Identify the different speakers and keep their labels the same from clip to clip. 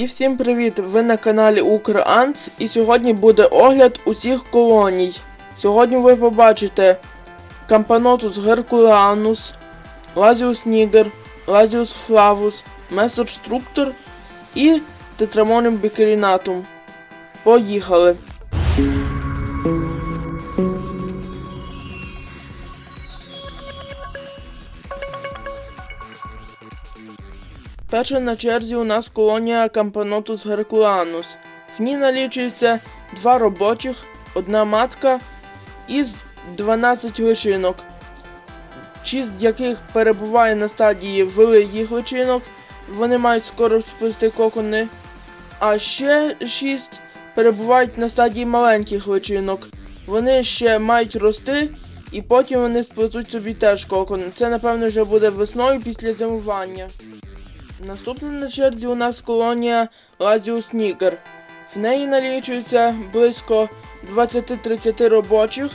Speaker 1: І всім привіт! Ви на каналі Укранс і сьогодні буде огляд усіх колоній. Сьогодні ви побачите Кампанотус геркулеанус, Лазіус нігер, Лазіус флавус, Месор структор і Тетрамоним бікерінатум. Поїхали! Перша на черзі у нас колонія Кампанотус геркуланус. В ній налічується два робочих, одна матка із 12 личинок, шість з яких перебуває на стадії великих личинок, вони мають скоро сплести кокони, а ще шість перебувають на стадії маленьких личинок. Вони ще мають рости, і потім вони сплетуть собі теж кокон. Це, напевно, вже буде весною після зимування. Наступна на черзі у нас колонія Лазіус Нігер. В неї налічується близько 20-30 робочих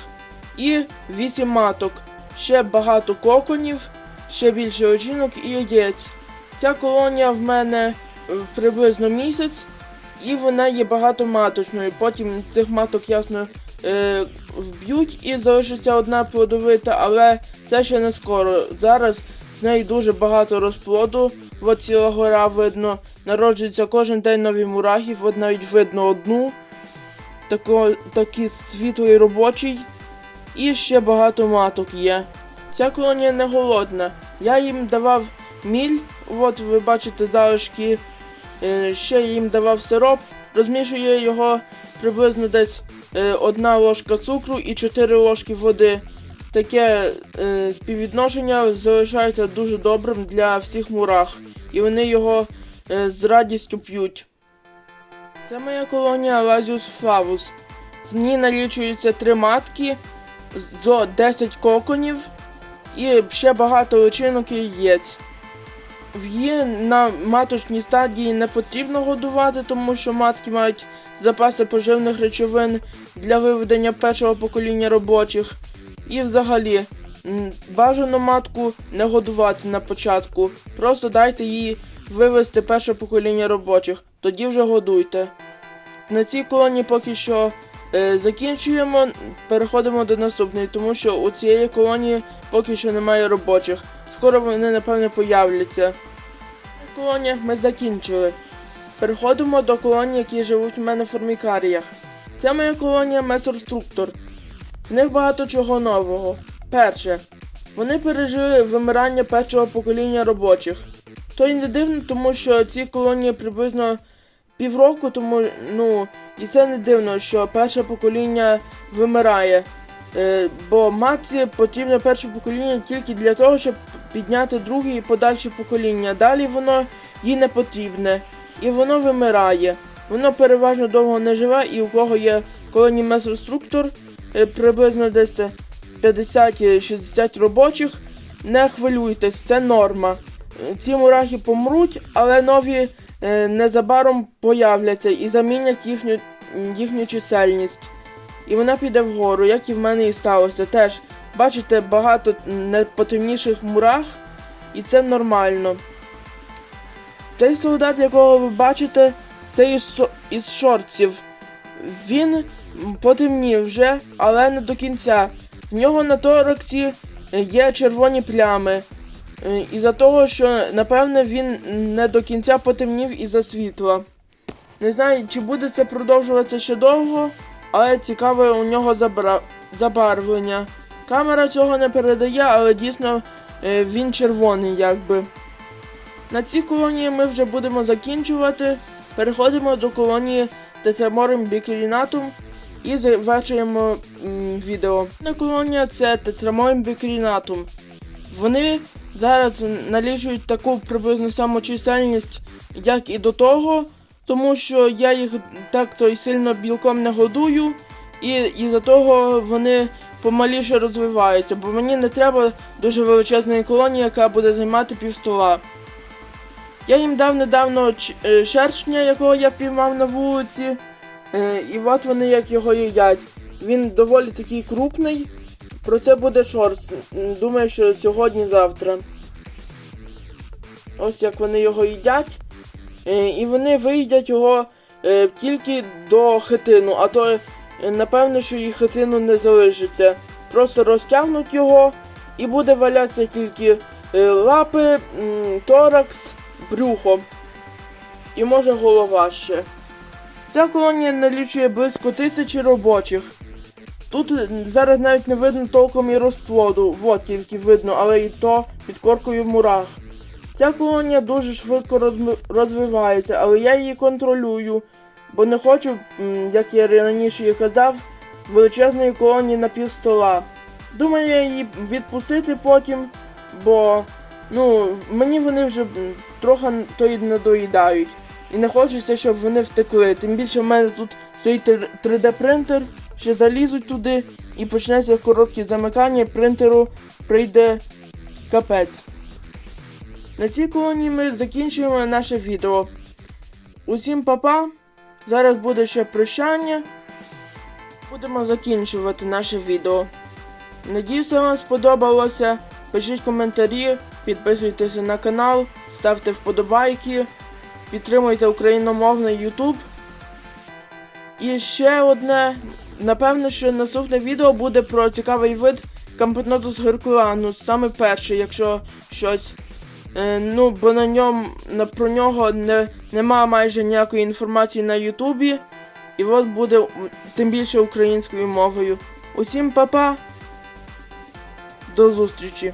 Speaker 1: і 8 маток, ще багато коконів, ще більше очінок і яєць. Ця колонія в мене е, приблизно місяць, і вона є багатоматочною. Потім цих маток ясно е, вб'ють і залишиться одна плодовита, але це ще не скоро. Зараз з неї дуже багато розплоду. От ціла гора видно. Народжується кожен день нові мурахів, от навіть видно одну. Тако, такий світлий робочий. І ще багато маток є. Ця колонія не голодна. Я їм давав міль, от ви бачите залишки. Е, ще їм давав сироп. Розмішую його приблизно десь е, одна ложка цукру і 4 ложки води. Таке е, співвідношення залишається дуже добрим для всіх мурах, і вони його е, з радістю п'ють. Це моя колонія Лазіус Флавус. В ній налічується три матки, зо 10 коконів і ще багато личинок і яєць. В її на маточній стадії не потрібно годувати, тому що матки мають запаси поживних речовин для виведення першого покоління робочих. І взагалі, бажано матку не годувати на початку. Просто дайте їй вивести перше покоління робочих, тоді вже годуйте. На цій колонії поки що е, закінчуємо, переходимо до наступної, тому що у цієї колонії поки що немає робочих. Скоро вони, напевне, появляться. Колонія ми закінчили. Переходимо до колоній, які живуть у мене в формікаріях. Це моя колонія Месорструктор. В них багато чого нового. Перше, вони пережили вимирання першого покоління робочих. То й не дивно, тому що ці колонії приблизно півроку, тому ну, і це не дивно, що перше покоління вимирає. Е, бо матці потрібно перше покоління тільки для того, щоб підняти друге і подальше покоління. Далі воно їй не потрібне. І воно вимирає. Воно переважно довго не живе, і у кого є е, приблизно десь 50-60 робочих. Не хвилюйтесь, це норма. Е, Ці мурахи помруть, але нові е, незабаром появляться і замінять їхню, їхню чисельність. І вона піде вгору, як і в мене і сталося. Теж бачите багато непотемніших мурах, і це нормально. Цей солдат, якого ви бачите, це із, із шортів. Він потемнів вже, але не до кінця. В нього на тораксі е, є червоні плями. Е, Із-за того, що напевне він не до кінця потемнів із-за світла. Не знаю, чи буде це продовжуватися ще довго, але цікаве у нього забра- забарвлення. Камера цього не передає, але дійсно е, він червоний, якби. На цій колонії ми вже будемо закінчувати. Переходимо до колонії Тетраморим бікерінатум і завершуємо відео. На колонія це Тетраморим бікерінатум. Вони зараз налічують таку приблизно саму чисельність, як і до того, тому що я їх так то й сильно білком не годую, і із-за того вони помаліше розвиваються, бо мені не треба дуже величезної колонії, яка буде займати півстола. Я їм дав недавно ч- е, якого я піймав на вулиці, і от вони як його їдять. Він доволі такий крупний. Про це буде шорт. Думаю, що сьогодні-завтра. Ось як вони його їдять. е, і вони виїдять його е, тільки до хитину, а то е, напевно, що і хитину не залишиться. Просто розтягнуть його і буде валятися тільки е, лапи, торакс, брюхо. І може голова ще. Ця колонія налічує близько тисячі робочих. Тут е, зараз навіть не видно толком і розплоду, вот тільки видно, але і то під коркою в мурах. Ця колонія дуже швидко розвивається, але я її контролюю, бо не хочу, як я раніше казав, величезної колонії на півстола. Думаю, я її відпустити потім, бо ну, мені вони вже трохи то й надоїдають. І не хочеться, щоб вони втекли. Тим більше в мене тут стоїть 3D принтер, ще залізуть туди і почнеться короткі замикання, принтеру прийде капець. На цій колонії ми закінчуємо наше відео. Усім папа. Зараз буде ще прощання. Будемо закінчувати наше відео. Надіюся, вам сподобалося. Пишіть коментарі, підписуйтесь на канал, ставте вподобайки, підтримуйте україномовний YouTube. І ще одне. Напевно, що наступне відео буде про цікавий вид Camponotus herculanus, саме перший, якщо щось. Е, ну, бо на ньому на, про нього не, нема майже ніякої інформації на Ютубі. І от буде тим більше українською мовою. Усім па-па! До зустрічі!